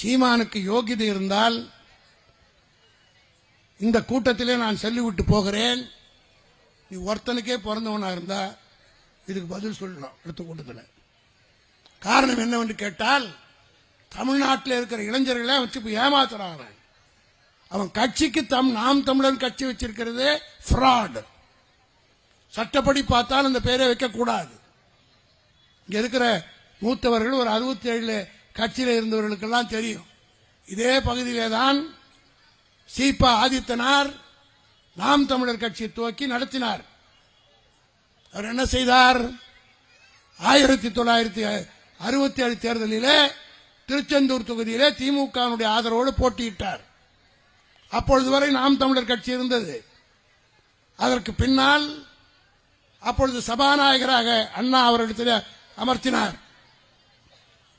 சீமானுக்கு யோகிதை இருந்தால் இந்த கூட்டத்திலே நான் சொல்லிவிட்டு போகிறேன். நீ ஒருத்தனுக்கே பிறந்தவனா இருந்தா இதுக்கு பதில் சொல்லலாம் அடுத்த கூட்டத்தில் காரணம் என்னவென்று கேட்டால் தமிழ்நாட்டில் இருக்கிற இளைஞர்களை வச்சு இப்ப ஏமாத்துறான் அவன். கட்சிக்கு தம் நாம் தமிழன் கட்சி வச்சிருக்கிறது ஃப்ராட். சட்டப்படி பார்த்தால் அந்த பேரை வைக்கக்கூடாது இங்க இருக்கிற மூத்தவர்கள் ஒரு அறுபத்தி ஏழு கட்சியில் இருந்தவர்களுக்கெல்லாம் தெரியும். இதே பகுதியிலே தான் சீபா ஆதித்தனார் நாம் தமிழர் கட்சியை துவக்கி நடத்தினார். அவர் என்ன செய்தார்? ஆயிரத்தி தொள்ளாயிரத்தி அறுபத்தி ஏழு தேர்தலிலே திருச்செந்தூர் தொகுதியிலே திமுகவினுடைய ஆதரவோடு போட்டியிட்டார். அப்பொழுது வரை நாம் தமிழர் கட்சி இருந்தது. அதற்கு பின்னால் அப்பொழுது சபாநாயகராக அண்ணா அவரிடத்தில் அமர்த்தினார்.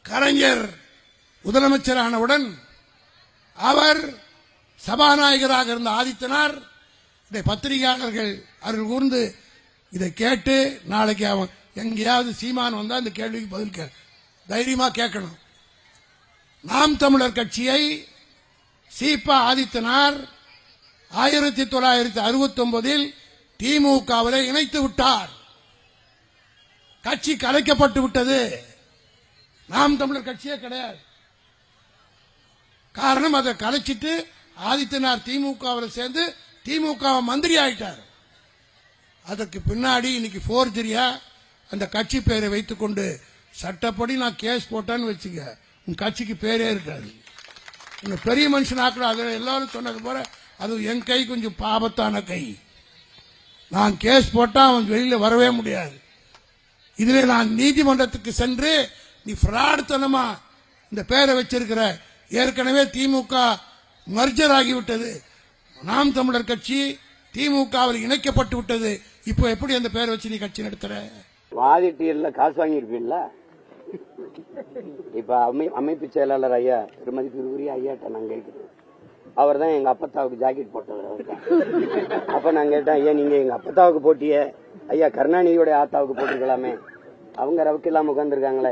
கலைஞர் முதலமைச்சரானவுடன் அவர் சபாநாயகராக இருந்த ஆதித்தனார் இதை பத்திரிகையாளர்கள் அருள் கூர்ந்து இதை கேட்டு நாளைக்கு அவன் எங்கேயாவது சீமான் வந்தால் இந்த கேள்விக்கு பதில் கே தைரியமா கேட்கணும். நாம் தமிழர் கட்சியை சீபா ஆதித்தனார் ஆயிரத்தி தொள்ளாயிரத்தி அறுபத்தி ஒன்பதில் திமுகவில் இணைத்து விட்டார். கட்சி கலைக்கப்பட்டு விட்டது. நாம் தமிழர் கட்சியே கிடையாது. காரணம் அதை கலைச்சிட்டு ஆதித்யநாத் திமுகவில் சேர்ந்து திமுக மந்திரி ஆயிட்டார். அதற்கு பின்னாடி இன்னைக்கு போர்ஜரியா அந்த கட்சி பேரை வைத்துக்கொண்டு சட்டப்படி நான் கேஸ் போட்டேன்னு வச்சுக்க உன் கட்சிக்கு பேரே இருக்காது. உன்னை பெரிய மனுஷன் ஆக்கணும் எல்லாரும் சொன்னது போல அது என் கை கொஞ்சம் பாபத்தான கை. நான் கேஸ் போட்டா அவன் வெளியில வரவே முடியாது. இதுவே நான் நீதிமன்றத்துக்கு சென்று நீ ஃப்ராடுத்தனமா இந்த பேரை வச்சிருக்கிற. ஏற்கனவே திமுக மர்ஜர் ஆகிவிட்டது நாம் தமிழர் கட்சி திமுகவில் இணைக்கப்பட்டு விட்டது. இப்போ எப்படி அந்த பேரை வச்சு நீ கட்சி நடத்துற? வாதிட்டியல்ல காசு வாங்கியிருப்பீல்ல? இப்ப அமை அமைப்பு செயலாளர் ஐயா திருமதி திருவுரிய ஐயாட்ட நான் கேட்கிறேன். அவர் தான் எங்க அப்பத்தாவுக்கு ஜாக்கெட் போட்டவர் அவர் அப்ப நான் கேட்டேன் ஐயா நீங்க எங்க அப்பத்தாவுக்கு போட்டிய? ஐயா கருணாநிதியோட ஆத்தாவுக்கு போட்டிருக்கலாமே. அவங்க ரவுக்கு இல்லாம உட்காந்துருக்காங்களே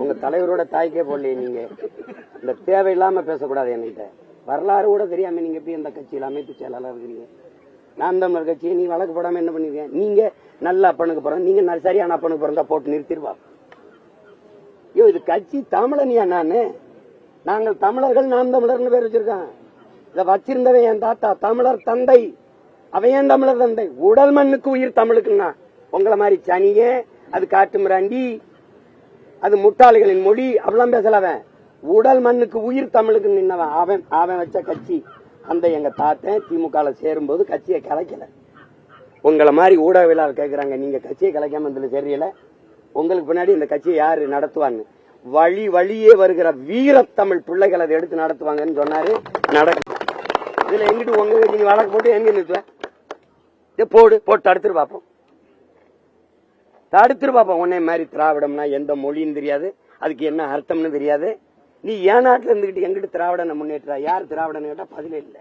உங்க தலைவரோட தாய்க்கே போடலையே நீங்க. இந்த தேவையில்லாம பேசக்கூடாது என்கிட்ட. வரலாறு கூட தெரியாம நீங்க எப்படி இந்த கட்சியில் அமைப்பு செயலாளர் இருக்கிறீங்க? நான் தமிழர் கட்சியை நீ வழக்கு போடாம என்ன பண்ணிருக்கீங்க நீங்க நல்ல அப்பனுக்கு பிறந்த நீங்க சரியான அப்பனுக்கு பிறந்தா போட்டு நிறுத்திடுவா ஐயோ இது கட்சி தமிழனியா நானு? நாங்கள் தமிழர்கள் நாம் தமிழர்னு பேர் வச்சிருக்கான் இத வச்சிருந்தவன் என் தாத்தா தமிழர் தந்தை. அவன் ஏன் தமிழர் தந்தை? உடல் மண்ணுக்கு உயிர் தமிழுக்குன்னா. உங்களை மாதிரி சனியே அது காட்டு மிராண்டி அது முட்டாளிகளின் மொழி அப்படிலாம் பேசலவன் உடல் மண்ணுக்கு உயிர் தமிழுக்கு நின்னவன் அவன் அவன் வச்ச கட்சி. அந்த எங்க தாத்தன் திமுக சேரும்போது கட்சியை கலைக்கல. உங்களை மாதிரி ஊடகவியலாளர் கேட்கிறாங்க நீங்க கட்சியை கலைக்காம இதுல தெரியல. உங்களுக்கு பின்னாடி இந்த கட்சியை யாரு நடத்துவாங்க வழி வழியே வருகிற வீரத்தமிழ் பிள்ளைகள் அதை எடுத்து நடத்துவாங்கன்னு சொன்னாரு நடக்கும் இதுல எங்கிட்டு உங்க நீங்க வழக்கு போட்டு எங்க நிறுத்துவ? போடு போட்டு அடுத்துட்டு பார்ப்போம் தடுத்துரு பாப்பா உன்னை மாதிரி திராவிடம்னா எந்த மொழின்னு தெரியாது. அதுக்கு என்ன அர்த்தம்னு தெரியாது. நீ ஏன் நாட்டுல இருந்துகிட்டு எங்கிட்டு திராவிடனை முன்னேற்றா யார் திராவிடன் கேட்டா பதிலே இல்ல.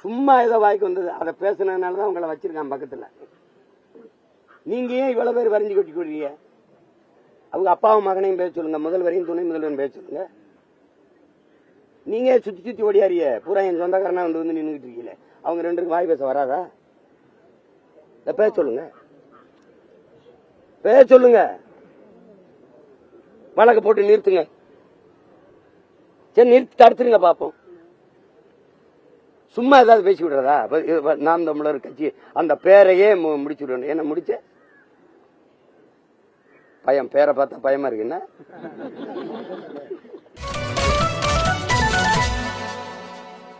சும்மா ஏதோ வாய்க்கு வந்தது. அதை பேசுனதுனாலதான் உங்களை வச்சிருக்கான் பக்கத்துல. நீங்க ஏன் இவ்வளவு பேர் வரைஞ்சு கொட்டி கொள்றீங்க? அவங்க அப்பாவும் மகனையும் பேச சொல்லுங்க. முதல்வரையும் துணை முதல்வரும் பேச சொல்லுங்க. நீங்க சுத்தி சுத்தி ஓடியாரிய பூரா என் சொந்தக்காரனா வந்து வந்து நின்றுட்டு இருக்கீங்களே. அவங்க ரெண்டு பேருக்கு வாய் பேச வராதா? இத பேச சொல்லுங்க. பேர் சொல்லுங்க. வழக்கு போட்டு நிறுத்துங்க. சரி நிறுத்தி தடுத்துருங்க பாப்போம். சும்மா ஏதாவது பேசி விடுறதா? நான் நாம் தமிழர் கட்சி அந்த பேரையே முடிச்சு விடணும். என்ன முடிச்ச? பயம் பேரை பார்த்தா பயமா இருக்கு என்ன?